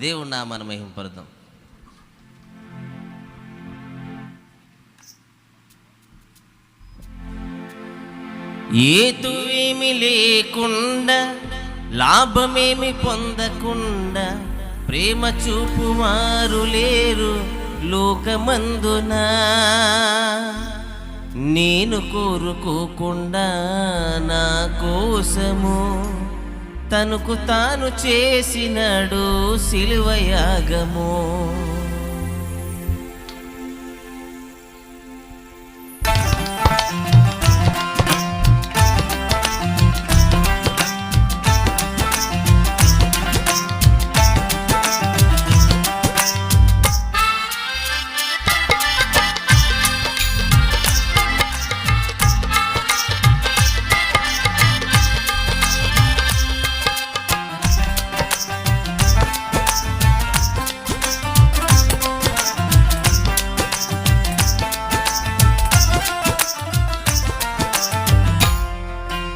దేవుడు నామాన్ని మన మహింపడదాం ఏతువేమి లేకుండా లాభమేమి పొందకుండా ప్రేమ చూపువారు లేరు లోకమందున. నేను కోరుకోకుండా నా కోసము తనకు తాను చేసినడు సిలువయాగము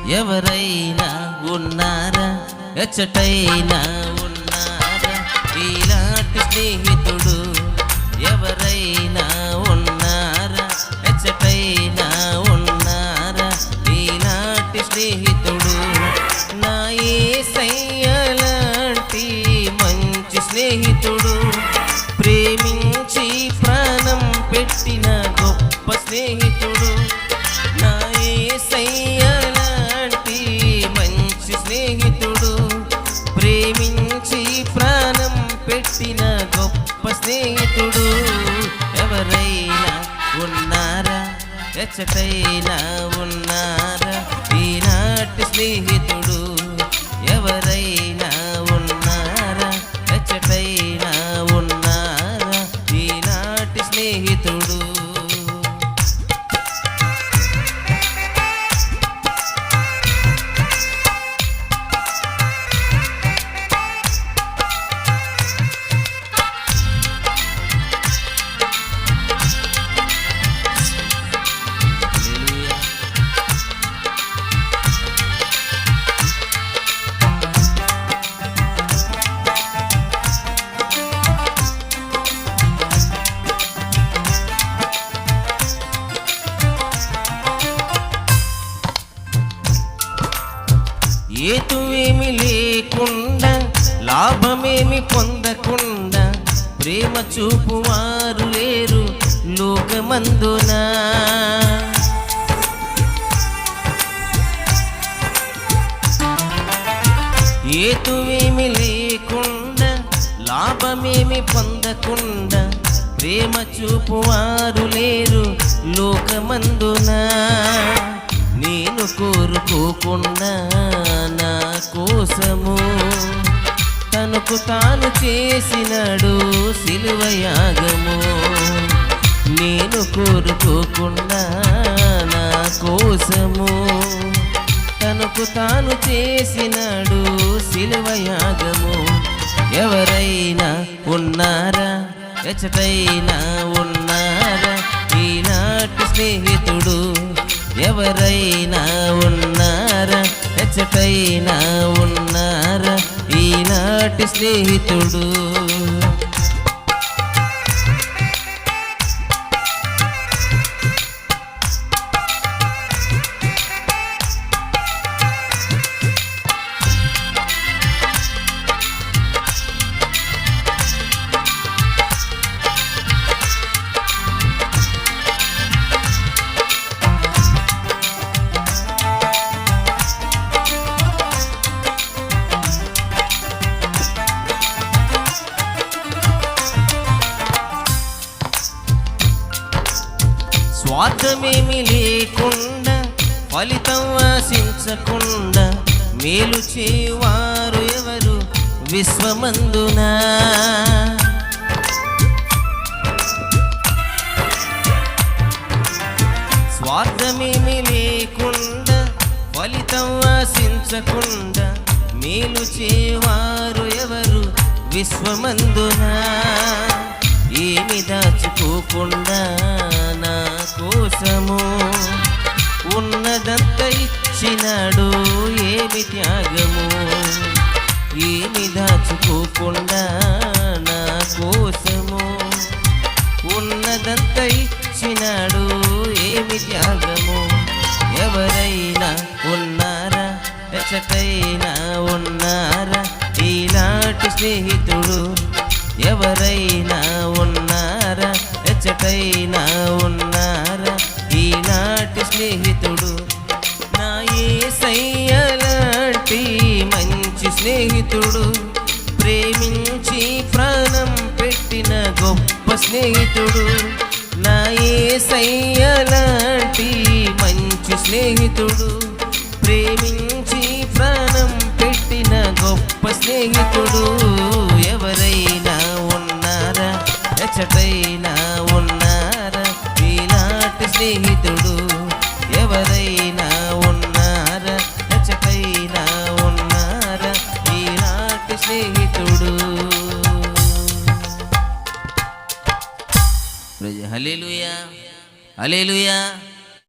ఎవరైనా ఉన్నారా? ఎచ్చటైనా ఉన్నారా? ఇలాంటి స్నేహితుడు ప్రేమించి ప్రాణం పెట్టిన గొప్ప స్నేహితుడు ఎవరైనా ఉన్నారా? ఎచ్చటైనా ఉన్నారా? ఈనాటి స్నేహితుడు ఏతువేమి లేకుండా లాభమేమి పొందకుండా ప్రేమ చూపువారు లేరు లోకమందునా. ఏతువేమి లేకుండా లాభమేమి పొందకుండా ప్రేమ చూపువారు లేరు లోకమందునా. నేను కోరుకోకుండా నా కోసము. తనకు తాను చేసినాడు సిలువయాగము నేను కోరుకోకుండా నా కోసము. తనకు తాను చేసినాడు సిలువయాగము ఎవరైనా ఉన్నారా? ఎచ్చటైనా ఉన్నారా? ఈనాటి స్నేహితుడు ఎవరైనా ఉన్నారా? ఎచ్చటైనా ఉన్నారా? ఈనాటి స్నేహితుడు స్వార్థమేమి లేకుండా ఫలితం ఆశించకుండా మేలు చేవారు ఎవరు? విశ్వమందునా. స్వార్థమేమి లేకుండా ఫలితం ఆశించకుండా మేలు చేవారు ఎవరు? విశ్వమందునా. కోసము ఉన్నదంత ఇచ్చినాడు ఏమి త్యాగము? ఏమి దాచుకోకుండా నా కోసము? ఉన్నదంత ఇచ్చినాడు ఏమి త్యాగము? ఎవరైనా ఉన్నారా? ఎచ్చటైనా ఉన్నారా? ఈనాటి స్నేహితుడు ఎవరైనా ఉన్నారా? ఎచ్చటైనా ఉన్నారా? స్నేహితుడు. నా ఏసయ్యలాంటి మంచి స్నేహితుడు. ప్రేమించి ప్రాణం పెట్టిన గొప్ప స్నేహితుడు. నా ఏసయ్యలాంటి మంచి స్నేహితుడు. ప్రేమించి ప్రాణం పెట్టిన గొప్ప స్నేహితుడు. ఎవరైనా ఉన్నారా? ఎచ్చటైనా స్నేహితుడు. Hallelujah hallelujah